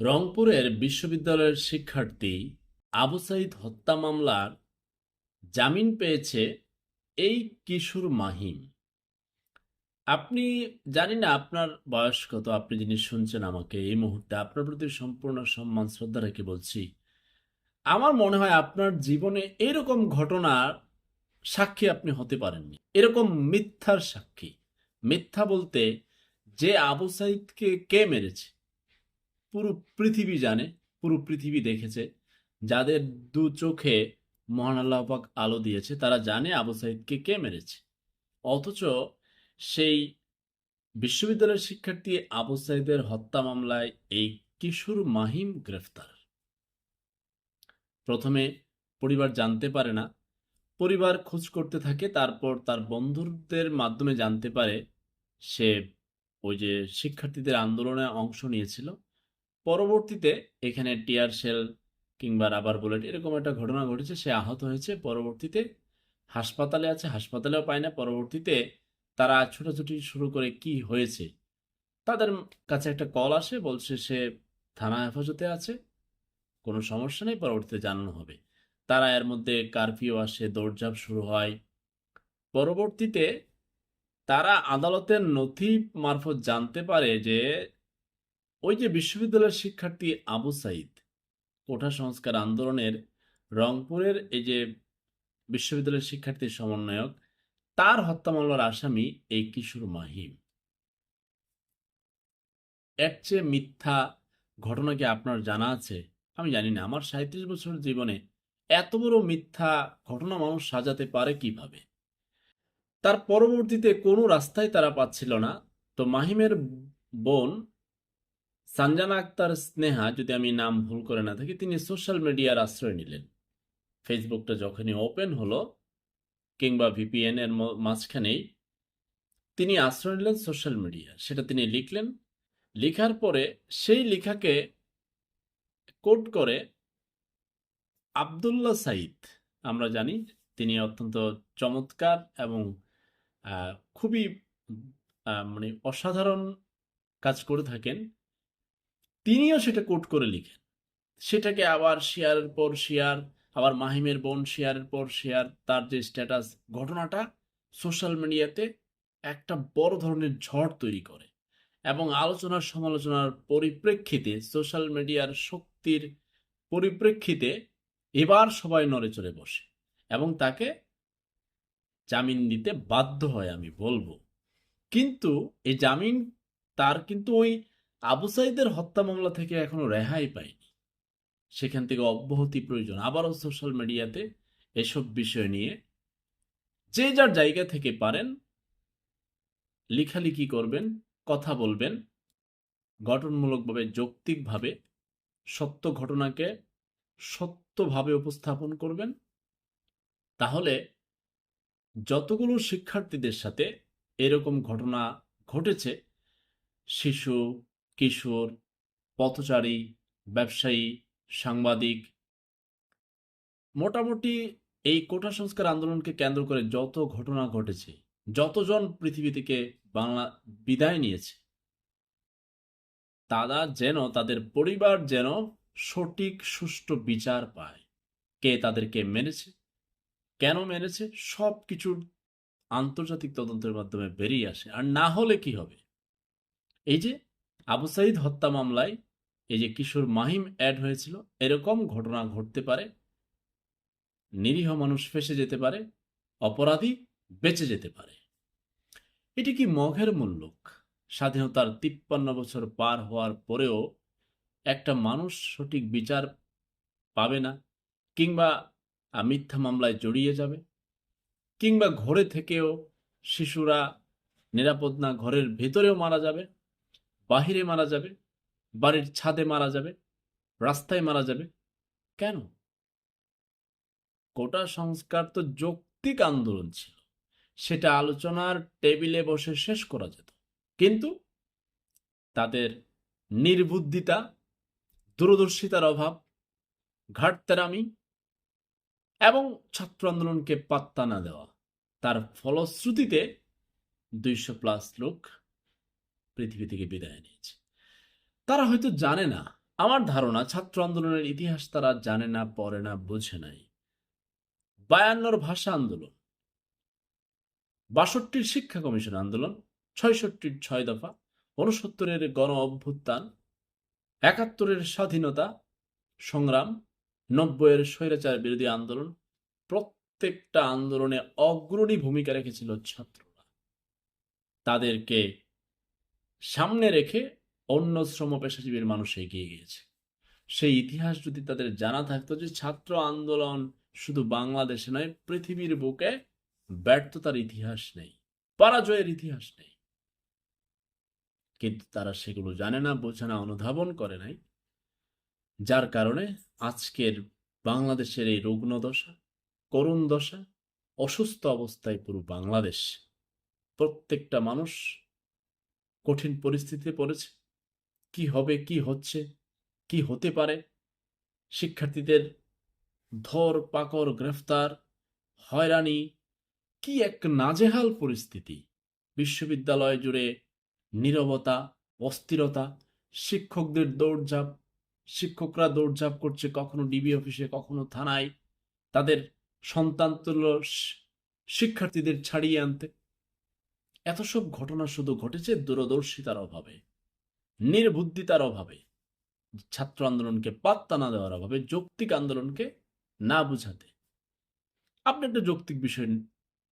রংপুরের বিশ্ববিদ্যালয়ের শিক্ষার্থী আবু সাইদ হত্যা মামলার জামিন পেয়েছে এই কিশোর মাহিম। আপনি জানি না আপনার বয়স কত? আপনি যিনি শুনছেন আমাকে, এই মুহূর্তে আপনার প্রতি সম্পূর্ণ সম্মান, শ্রদ্ধা রেখে বলছি, আমার মনে হয় আপনার জীবনে এরকম ঘটনার সাক্ষী আপনি হতে পারেননি। এরকম মিথ্যার সাক্ষী। মিথ্যা বলতে যে আবু সাইদকে কে মেরেছে? পুরো পৃথিবী জানে, পুরো পৃথিবী দেখেছে। যাদের দু চোখে মহান আল্লাহ পাক আলো দিয়েছে, তারা জানে আবু সাইদকে কে মেরেছে। অথচ সেই বিশ্ববিদ্যালয়ের শিক্ষার্থী আবু সাইদের হত্যা মামলায় এই কিশোর মাহিম গ্রেফতার। প্রথমে পরিবার জানতে পারে না। পরিবার খোঁজ করতে থাকে, তারপর তার বন্ধুদের মাধ্যমে জানতে পারে সে ওই যে শিক্ষার্থীদের আন্দোলনে অংশ নিয়েছিল। পরবর্তীতে এখানে টিয়ার শেল কিংবা রাবার বুলেট এরকম একটা ঘটনা ঘটেছে, সে আহত হয়েছে। পরবর্তীতে হাসপাতালে আছে, হাসপাতালেও পায় না। পরবর্তীতে তারা ছোটাছুটি শুরু করে কি হয়েছে, তাদের কাছে একটা কল আসে, বলছে সে থানা হেফাজতে আছে, কোনো সমস্যা নেই, পরবর্তীতে জানানো হবে। তারা এর মধ্যে কারফিউ আসে, দৌড়ঝাঁপ শুরু হয়। পরবর্তীতে তারা আদালতের নথি মারফত জানতে পারে যে ওই যে বিশ্ববিদ্যালয়ের শিক্ষার্থী আবু সাইদ কোঠা সংস্কার আন্দোলনের রংপুরের এই যে বিশ্ববিদ্যালয়ের শিক্ষার্থীর সমন্বয়ক, তার হত্যা মামলার আসামি এই কিশোর মাহিম। এর চেয়ে মিথ্যা ঘটনা কি আপনার জানা আছে? আমি জানি না। আমার সাঁত্রিশ বছর জীবনে এত বড় মিথ্যা ঘটনা মানুষ সাজাতে পারে কীভাবে? তার পরবর্তীতে কোনো রাস্তায় তারা পাচ্ছিল না। তো মাহিমের বোন সানজানা আক্তার স্নেহা, যদি আমি নাম ভুল করে না থাকি, তিনি সোশ্যাল মিডিয়ার আশ্রয় নিলেন। ফেসবুকটা যখনই ওপেন হলো, কিংবা ভিপিএন এর মাঝখানেই, তিনি আশ্রয় নিলেন সোশ্যাল মিডিয়া। সেটা তিনি লিখলেন। লেখার পরে সেই লেখাকে কোট করে আবদুল্লা সাইদ আমরা জানি, তিনি অত্যন্ত চমৎকার এবং খুবই মানে অসাধারণ কাজ করে থাকেন। তিনিও সেটা কোট করে লিখেন। সেটাকে আবার শেয়ারের পর শেয়ার, আবার মাহিমের বোন শেয়ারের পর শেয়ার, তার যে স্ট্যাটাস, ঘটনাটা সোশ্যাল মিডিয়াতে একটা বড় ধরনের ঝড় তৈরি করে এবং আলোচনার সমালোচনার পরিপ্রেক্ষিতে, সোশ্যাল মিডিয়ার শক্তির পরিপ্রেক্ষিতে এবার সবাই নড়ে চড়ে বসে এবং তাকে জামিন দিতে বাধ্য হয়, আমি বলব। কিন্তু এই জামিন, তার কিন্তু ওই আবু সাইদের হত্যা মামলা থেকে এখনও রেহাই পায়নি সেখান থেকে অব্যাহতি প্রয়োজন। আবারও সোশ্যাল মিডিয়াতে এসব বিষয় নিয়ে যে যার জায়গা থেকে পারেন লিখালিখি করবেন, কথা বলবেন, গঠনমূলকভাবে, যৌক্তিকভাবে সত্য ঘটনাকে সত্যভাবে উপস্থাপন করবেন, তাহলে যতগুলো শিক্ষার্থীদের সাথে এরকম ঘটনা ঘটেছে, শিশু কিশোর, পথচারী, ব্যবসায়ী, সাংবাদিক। মোটামুটি এই কোটা সংস্কার আন্দোলনকে কেন্দ্র করে যত ঘটনা ঘটেছে, যতজন পৃথিবী থেকে বাংলা বিদায় নিয়েছে, তারা যেন, তাদের পরিবার যেন সঠিক, সুষ্ঠু বিচার পায়। কে তাদেরকে মেনেছে কেন মেনেছে সব কিছুর আন্তর্জাতিক তদন্তের মাধ্যমে বেরিয়ে আসে। আর না হলে কি হবে? এই যে আবু সাইদ হত্যা মামলায় এই যে কিশোর মাহিম অ্যাড হয়েছিল, এরকম ঘটনা ঘটতে পারে, নিরীহ মানুষ ফেসে যেতে পারে, অপরাধী বেঁচে যেতে পারে। এটি কি মঘের মূল্যক? স্বাধীনতার তিপ্পান্ন বছর পার হওয়ার পরেও একটা মানুষ সঠিক বিচার পাবে না, কিংবা মিথ্যা মামলায় জড়িয়ে যাবে, কিংবা ঘরে থেকেও শিশুরা নিরাপদ না, ঘরের ভেতরেও মারা যাবে বাহিরে মারা যাবে, বাড়ির ছাদে মারা যাবে, রাস্তায় মারা যাবে। কেন? কোটা সংস্কার তো যৌক্তিক আন্দোলন ছিল। সেটা আলোচনার টেবিলে বসে শেষ করা যেত। কিন্তু তাদের নির্বুদ্ধিতা, দূরদর্শিতার অভাব, ঘাটতেরামি এবং ছাত্র আন্দোলনকে পাত্তা না দেওয়া, তার ফলশ্রুতিতে দুইশো প্লাস লোক পৃথিবী থেকে বিদায় নিয়েছে। তারা হয়তো জানে না, আমার ধারণা, ছাত্র আন্দোলনের ইতিহাস তারা জানে না, পড়ে না, বোঝে নাই। বায়ান্নর ভাষা আন্দোলন। বাষট্টির শিক্ষা কমিশন আন্দোলন, ছয়ষট্টির ছয় দফা উনসত্তরের গণ অভ্যুত্থান, একাত্তরের স্বাধীনতা, সংগ্রাম, নব্বইয়ের স্বৈরাচার বিরোধী আন্দোলন, প্রত্যেকটা আন্দোলনে অগ্রণী ভূমিকা রেখেছিল ছাত্ররা। তাদেরকে সামনে রেখে অন্য শ্রম পেশাজীবীর মানুষ এগিয়ে গিয়েছে। সেই ইতিহাস যদি তাদের জানা থাকতো যে ছাত্র আন্দোলন শুধু বাংলাদেশে নয়, পৃথিবীর বুকে ব্যর্থতার ইতিহাস নেই, পরাজয়ের ইতিহাস নেই। কিন্তু তারা সেগুলো জানে না, বোঝে না, অনুধাবন করে নাই। যার কারণে আজকের বাংলাদেশের এই রুগ্ন দশা, করুণ দশা, অসুস্থ অবস্থায় পুরো বাংলাদেশ, প্রত্যেকটা মানুষ কঠিন পরিস্থিতিতে পড়েছে? কি হবে, কি হচ্ছে? কি হতে পারে? শিক্ষার্থীদের ধর পাকর গ্রেফতার, হয়রানি, কি এক নাজেহাল পরিস্থিতি? বিশ্ববিদ্যালয় জুড়ে নীরবতা, অস্থিরতা, শিক্ষকদের দৌড়ঝাঁপ, শিক্ষকরা দৌড়ঝাঁপ করছে কখনো ডিবি অফিসে, কখনো থানায়। তাদের সন্তান শিক্ষার্থীদের ছাড়িয়ে আনতে এত সব ঘটনা শুধু ঘটেছে দূরদর্শিতার অভাবে, নির্বুদ্ধিতার অভাবে, ছাত্র আন্দোলনকে পাত্তা না দেওয়ার অভাবে, যৌক্তিক আন্দোলনকে না বুঝাতে। আপনি একটা যৌক্তিক বিষয়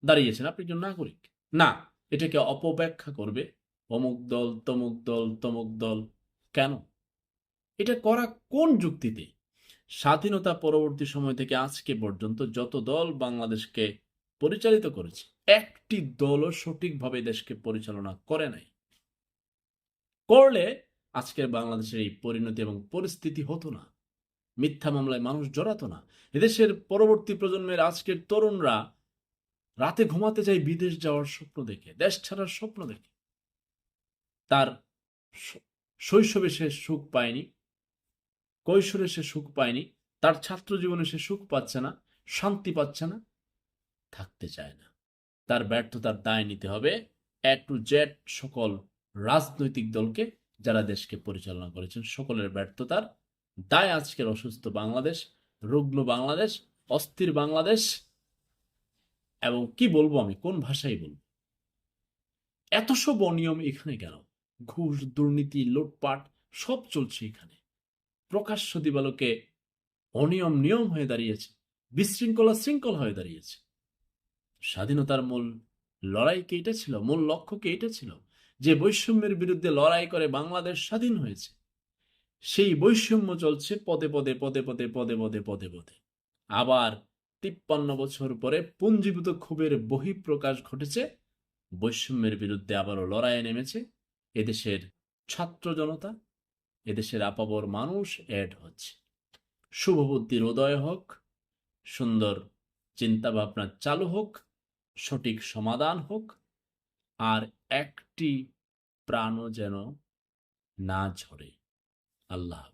দাঁড়িয়েছেন, আপনি একজন নাগরিক। না, এটাকে অপব্যাখ্যা করবে, অমুক দল, তমুক দল তমুক দল। কেন? এটা করা কোন যুক্তিতে? স্বাধীনতা পরবর্তী সময় থেকে আজকে পর্যন্ত যত দল বাংলাদেশকে পরিচালিত করেছে। একটি দলও সঠিকভাবে দেশকে পরিচালনা করে নাই। করলে আজকের বাংলাদেশের এই পরিণতি এবং পরিস্থিতি হতো না। মিথ্যা মামলায় মানুষ জড়াতো না। এদেশের পরবর্তী প্রজন্মের আজকের তরুণরা রাতে ঘুমাতে যায় বিদেশ যাওয়ার স্বপ্ন দেখে, দেশ ছাড়ার স্বপ্ন দেখে। তার শৈশবে সে সুখ পায়নি, কৈশোরে সে সুখ পায়নি, তার ছাত্র জীবনে সে সুখ পাচ্ছে না, শান্তি পাচ্ছে না। থাকতে চায় না। তার ব্যর্থতার দায় নিতে হবে। এ টু জেড সকল রাজনৈতিক দলকে যারা দেশকে পরিচালনা করেছেন, সকলের ব্যর্থতার দায় আজকের অসুস্থ বাংলাদেশ, রুগ্ন বাংলাদেশ, অস্থির বাংলাদেশ এবং কি বলব আমি, কোন ভাষায় বলব? এত সব অনিয়ম এখানে কেন? ঘুষ, দুর্নীতি, লুটপাট, সব চলছে এখানে। প্রকাশ্য দিবালোকে অনিয়ম নিয়ম হয়ে দাঁড়িয়েছে বিশৃঙ্খলা শৃঙ্খল হয়ে দাঁড়িয়েছে। স্বাধীনতার মূল লড়াই কি এটা ছিল? মূল লক্ষ্য কি এটা ছিল? যে বৈষম্যের বিরুদ্ধে লড়াই করে বাংলাদেশ স্বাধীন হয়েছে। সেই বৈষম্য চলছে পদে পদে পদে পদে পদে পদে পদে পদে। আবার তিপ্পান্ন বছর পরে পুঞ্জীভূত ক্ষোভের বহিঃপ্রকাশ ঘটেছে। বৈষম্যের বিরুদ্ধে আবারও লড়াইয়ে নেমেছে। এদেশের ছাত্র জনতা, এদেশের আপাবর মানুষ অ্যাড হচ্ছে। শুভবুদ্ধির উদয় হোক, সুন্দর চিন্তা ভাবনা চালু হোক সঠিক সমাধান হোক আর একটি প্রাণও যেন না ঝরে আল্লাহ।